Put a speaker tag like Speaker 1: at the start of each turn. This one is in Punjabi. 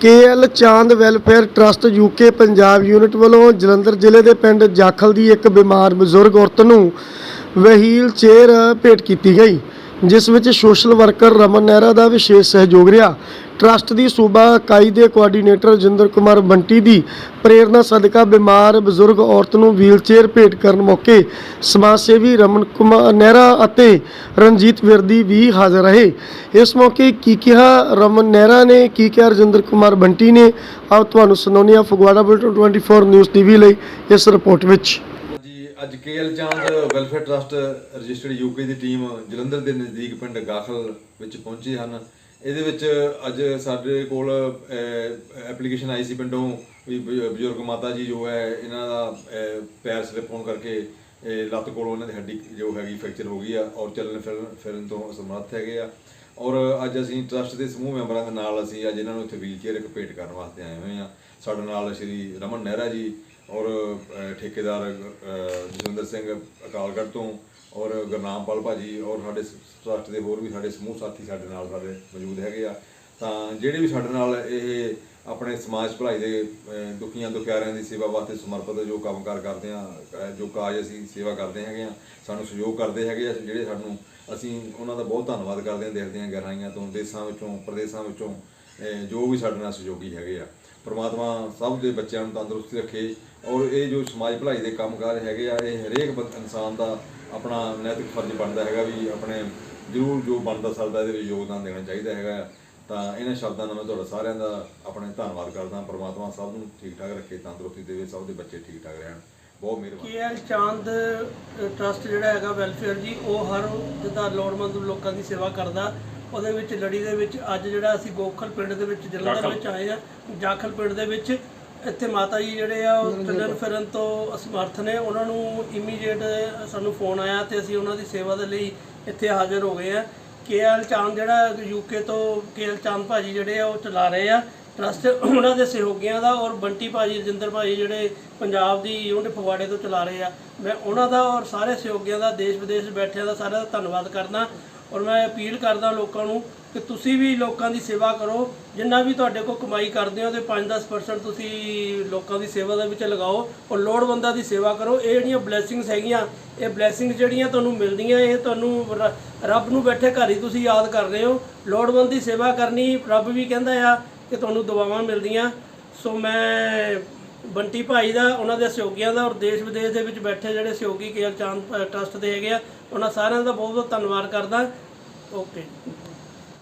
Speaker 1: K L Chand welfare trust UK Punjab unit ਵੱਲੋਂ ਜਲੰਧਰ ਜ਼ਿਲ੍ਹੇ ਦੇ ਪਿੰਡ ਜਾਖਲ ਦੀ ਇੱਕ ਬਿਮਾਰ ਬਜ਼ੁਰਗ ਔਰਤ ਨੂੰ ਵਹੀਲ ਚੇਅਰ ਭੇਟ ਕੀਤੀ ਗਈ। ਜਿਸ ਵਿੱਚ ਸੋਸ਼ਲ ਵਰਕਰ ਰਮਨ ਨਹਿਰਾ ਦਾ ਵਿਸ਼ੇਸ਼ ਸਹਿਯੋਗ ਰਿਹਾ। ਟਰਸਟ ਦੀ ਸੂਬਾ ਇਕਾਈ ਦੇ ਕੋਆਰਡੀਨੇਟਰ ਜਿੰਦਰ ਕੁਮਾਰ ਬੰਟੀ ਦੀ ਪ੍ਰੇਰਣਾ ਸਦਕਾ ਬਿਮਾਰ ਬਜ਼ੁਰਗ ਔਰਤ ਨੂੰ ਵੀਲਚੇਅਰ ਭੇਟ ਕਰਨ ਮੌਕੇ ਸਮਾਜ ਸੇਵੀ ਰਮਨ ਕੁਮਾਰ ਨਹਿਰਾ ਅਤੇ ਰਣਜੀਤ ਵਿਰਦੀ ਵੀ ਹਾਜ਼ਰ ਰਹੇ। ਇਸ ਮੌਕੇ ਕੀ ਕਿਹਾ ਰਮਨ ਨਹਿਰਾ ਨੇ, ਕੀ ਕਿਹਾ ਰਜਿੰਦਰ ਕੁਮਾਰ ਬੰਟੀ ਨੇ ਆਓ ਤੁਹਾਨੂੰ ਸੁਣਾਉਂਦੇ ਹਾਂ ਫਗਵਾੜਾ ਬੁਲਟਨ 24 ਨਿਊਜ਼ ਟੀਵੀ ਲਈ ਇਸ ਰਿਪੋਰਟ ਵਿੱਚ।
Speaker 2: ਅੱਜ K L Chand welfare trust registered UK ਦੀ ਟੀਮ ਜਲੰਧਰ ਦੇ ਨਜ਼ਦੀਕ ਪਿੰਡ ਗਾਖਲ ਵਿੱਚ ਪਹੁੰਚੇ ਹਨ। ਇਹਦੇ ਵਿੱਚ ਅੱਜ ਸਾਡੇ ਕੋਲ ਐਪਲੀਕੇਸ਼ਨ ਆਈ ਸੀ ਪਿੰਡੋਂ ਵੀ ਬ- ਬਜ਼ੁਰਗ ਮਾਤਾ ਜੀ ਜੋ ਹੈ, ਇਹਨਾਂ ਦਾ ਪੈਰ ਸਲਿਪ ਹੋਣ ਕਰਕੇ ਲੱਤ ਕੋਲ ਉਹਨਾਂ ਦੀ ਹੱਡੀ ਜੋ ਹੈਗੀ ਫ੍ਰੈਕਚਰ ਹੋ ਗਈ ਆ ਔਰ ਚੱਲਣ ਫਿਰਨ ਫਿਰਨ ਤੋਂ ਅਸਮਰੱਥ ਹੈਗੇ ਆ। ਔਰ ਅੱਜ ਅਸੀਂ ਟਰਸਟ ਦੇ ਸਮੂਹ ਮੈਂਬਰਾਂ ਦੇ ਨਾਲ ਅਸੀਂ ਅੱਜ ਇਹਨਾਂ ਨੂੰ ਇੱਥੇ ਵੀਲਚੇਅਰ ਇੱਕ ਭੇਟ ਕਰਨ ਵਾਸਤੇ ਆਏ ਹੋਏ ਆ ਸਾਡੇ ਨਾਲ ਸ਼੍ਰੀ ਰਮਨ ਨਹਿਰਾ ਜੀ ਔਰ ਠੇਕੇਦਾਰ ਅਹ, ਜਸਵਿੰਦਰ ਸਿੰਘ ਅਕਾਲਗੜ੍ਹ ਤੋਂ ਔਰ ਗੁਰਨਾਮਪਾਲ ਭਾਜੀ ਔਰ ਸਾਡੇ ਟਰਸਟ ਦੇ ਹੋਰ ਵੀ ਸਾਡੇ ਸਮੂਹ ਸਾਥੀ ਸਾਡੇ ਨਾਲ ਸਾਡੇ ਮੌਜੂਦ ਹੈਗੇ ਆ। ਤਾਂ ਜਿਹੜੇ ਵੀ ਸਾਡੇ ਨਾਲ ਇਹ ਆਪਣੇ ਸਮਾਜ ਭਲਾਈ ਦੇ ਦੁਖੀਆਂ ਦੁਖਿਆਰਿਆਂ ਦੀ ਸੇਵਾ ਵਾਸਤੇ ਸਮਰਪਿਤ ਜੋ ਕੰਮਕਾਰ ਕਰਦੇ ਆ ਜੋ ਕਾਜ ਅਸੀਂ ਸੇਵਾ ਕਰਦੇ ਹੈਗੇ ਆ ਸਾਨੂੰ ਸਹਿਯੋਗ ਕਰਦੇ ਹੈਗੇ ਆ ਜਿਹੜੇ ਸਾਨੂੰ ਅਸੀਂ ਉਹਨਾਂ ਦਾ ਬਹੁਤ ਧੰਨਵਾਦ ਕਰਦੇ ਹਾਂ ਦਿਲ ਦੀਆਂ ਗਹਿਰਾਈਆਂ ਤੋਂ, ਦੇਸ਼ਾਂ ਵਿੱਚੋਂ, ਪ੍ਰਦੇਸ਼ਾਂ ਵਿੱਚੋਂ ਜੋ ਵੀ ਸਾਡੇ ਨਾਲ ਸਹਿਯੋਗੀ ਹੈਗੇ ਆ। ਪਰਮਾਤਮਾ ਸਭ ਦੇ ਬੱਚਿਆਂ ਨੂੰ ਤੰਦਰੁਸਤੀ ਰੱਖੇ ਔਰ ਇਹ ਜੋ ਸਮਾਜ ਭਲਾਈ ਦੇ ਕੰਮਕਾਰ ਹੈਗੇ ਆ, ਇਹ ਹਰੇਕ ਇਨਸਾਨ ਦਾ ਆਪਣਾ ਨੈਤਿਕ ਫਰਜ਼ ਬਣਦਾ ਹੈਗਾ ਵੀ ਆਪਣੇ ਜ਼ਰੂਰ ਜੋ ਬਣਦਾ ਸਕਦਾ ਇਹਦੇ ਵਿੱਚ ਯੋਗਦਾਨ ਦੇਣਾ ਚਾਹੀਦਾ ਹੈਗਾ। ਆ। ਤਾਂ ਇਹਨਾਂ ਸ਼ਬਦਾਂ ਨਾਲ ਮੈਂ ਤੁਹਾਡਾ ਸਾਰਿਆਂ ਦਾ ਆਪਣੇ ਧੰਨਵਾਦ ਕਰਦਾ। ਪਰਮਾਤਮਾ ਸਭ ਨੂੰ ਠੀਕ ਠਾਕ ਰੱਖੇ, ਤੰਦਰੁਸਤੀ ਦੇਵੇ, ਸਭ ਦੇ ਬੱਚੇ ਠੀਕ ਠਾਕ ਰਹਿਣ। ਬਹੁਤ ਮਿਹਰਬਾਨੀ।
Speaker 3: ਕੇਐਲ ਚਾਂਦ ਟਰਸਟ ਜਿਹੜਾ ਹੈਗਾ ਵੈਲਫੇਅਰ ਜੀ ਉਹ ਹਰ ਜਿੱਦਾਂ ਲੋੜਵੰਦ ਲੋਕਾਂ ਦੀ ਸੇਵਾ ਕਰਦਾ। ਉਹਦੇ ਵਿੱਚ ਲੜੀ ਦੇ ਵਿੱਚ ਅੱਜ ਜਿਹੜਾ ਅਸੀਂ ਗੋਖਲ ਪਿੰਡ ਦੇ ਵਿੱਚ ਜਲੰਧਰ ਵਿੱਚ ਆਏ ਆ ਜਾਖਲ ਪਿੰਡ ਦੇ ਵਿੱਚ ਇੱਥੇ ਮਾਤਾ ਜੀ ਜਿਹੜੇ ਆ ਉਹ ਚੱਲਣ ਫਿਰਨ ਤੋਂ ਅਸਮਰਥ ਨੇ। ਉਹਨਾਂ ਨੂੰ ਇਮੀਡੀਏਟ ਸਾਨੂੰ ਫੋਨ ਆਇਆ ਤੇ ਅਸੀਂ ਉਹਨਾਂ ਦੀ ਸੇਵਾ ਦੇ ਲਈ ਇੱਥੇ ਹਾਜ਼ਰ ਹੋ ਗਏ ਆ। ਕੇਐਲ ਚਾਂਦ ਜਿਹੜਾ ਯੂਕੇ ਤੋਂ ਕੇਐਲ ਚਾਂਦ ਭਾਜੀ ਜਿਹੜੇ ਆ ਉਹ ਚਲਾ ਰਹੇ ਆ। ਟਰਸਟ ਉਹਨਾਂ ਦੇ ਸਹਿਯੋਗੀਆਂ ਦਾ ਔਰ ਬੰਟੀ ਭਾਜੀ, ਰਜਿੰਦਰ ਭਾਜੀ ਜਿਹੜੇ ਪੰਜਾਬ ਦੀ ਯੂਨਿਟ ਫਗਵਾੜੇ ਤੋਂ ਚਲਾ ਰਹੇ ਆ। ਮੈਂ ਉਹਨਾਂ ਦਾ ਔਰ ਸਾਰੇ ਸਹਿਯੋਗੀਆਂ ਦਾ ਦੇਸ਼ ਵਿਦੇਸ਼ ਬੈਠਿਆਂ ਦਾ ਸਾਰਿਆਂ ਦਾ ਧੰਨਵਾਦ ਕਰਦਾ ਔਰ ਮੈਂ ਅਪੀਲ ਕਰਦਾ ਲੋਕਾਂ ਨੂੰ ਕਿ ਤੁਸੀਂ ਵੀ ਲੋਕਾਂ ਦੀ ਸੇਵਾ ਕਰੋ। ਜਿੰਨਾ ਵੀ ਤੁਹਾਡੇ ਕੋਲ ਕਮਾਈ ਕਰਦੇ ਹੋ ਤੇ 5-10% ਤੁਸੀਂ ਲੋਕਾਂ ਦੀ ਸੇਵਾ ਦੇ ਵਿੱਚ ਲਗਾਓ ਔਰ ਲੋੜਵੰਦਾਂ ਦੀ ਸੇਵਾ ਕਰੋ। ਇਹ ਜਿਹੜੀਆਂ ਬਲੇਸਿੰਗਸ ਹੈਗੀਆਂ, ਇਹ ਬਲੇਸਿੰਗਸ ਜਿਹੜੀਆਂ ਤੁਹਾਨੂੰ ਮਿਲਦੀਆਂ, ਇਹ ਤੁਹਾਨੂੰ ਰ- ਰੱਬ ਨੂੰ ਬੈਠੇ ਘਰ ਹੀ ਤੁਸੀਂ ਯਾਦ ਕਰ ਰਹੇ ਹੋ। ਲੋੜਵੰਦ ਦੀ ਸੇਵਾ ਕਰਨੀ ਰੱਬ ਵੀ ਕਹਿੰਦਾ ਆ ਕਿ ਤੁਹਾਨੂੰ ਦੁਆਵਾਂ ਮਿਲਦੀਆਂ। ਸੋ ਮੈਂ ਬੰਟੀ ਭਾਈ ਦਾ, ਉਹਨਾਂ ਦੇ ਸਹਿਯੋਗੀਆਂ ਦਾ ਔਰ ਦੇਸ਼ ਵਿਦੇਸ਼ ਦੇ ਵਿੱਚ ਬੈਠੇ ਜਿਹੜੇ ਸਹਿਯੋਗੀ ਕੇਐਲ ਚਾਂਦ ਟਰਸਟ ਦੇ ਹੈਗੇ ਆ, ਉਹਨਾਂ ਸਾਰਿਆਂ ਦਾ ਬਹੁਤ ਬਹੁਤ ਧੰਨਵਾਦ ਕਰਦਾ। ਓਕੇ।